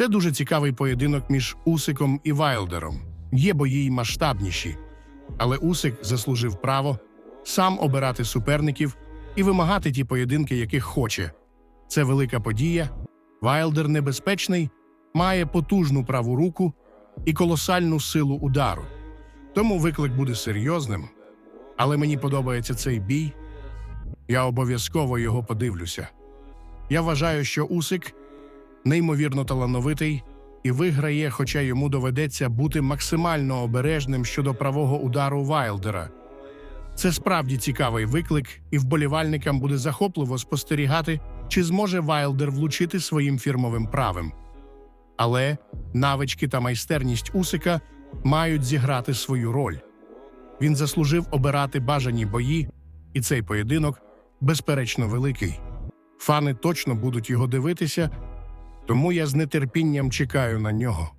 Це дуже цікавий поєдинок між Усиком і Вайлдером. Є бої й масштабніші, але Усик заслужив право сам обирати суперників і вимагати ті поєдинки, яких хоче. Це велика подія. Вайлдер небезпечний, має потужну праву руку і колосальну силу удару. Тому виклик буде серйозним. Але мені подобається цей бій. Я обов'язково його подивлюся. Я вважаю, що Усик неймовірно талановитий і виграє, хоча йому доведеться бути максимально обережним щодо правого удару Вайлдера. Це справді цікавий виклик, і вболівальникам буде захопливо спостерігати, чи зможе Вайлдер влучити своїм фірмовим правим. Але навички та майстерність Усика мають зіграти свою роль. Він заслужив обирати бажані бої, і цей поєдинок безперечно великий. Фани точно будуть його дивитися, тому я з нетерпінням чекаю на нього.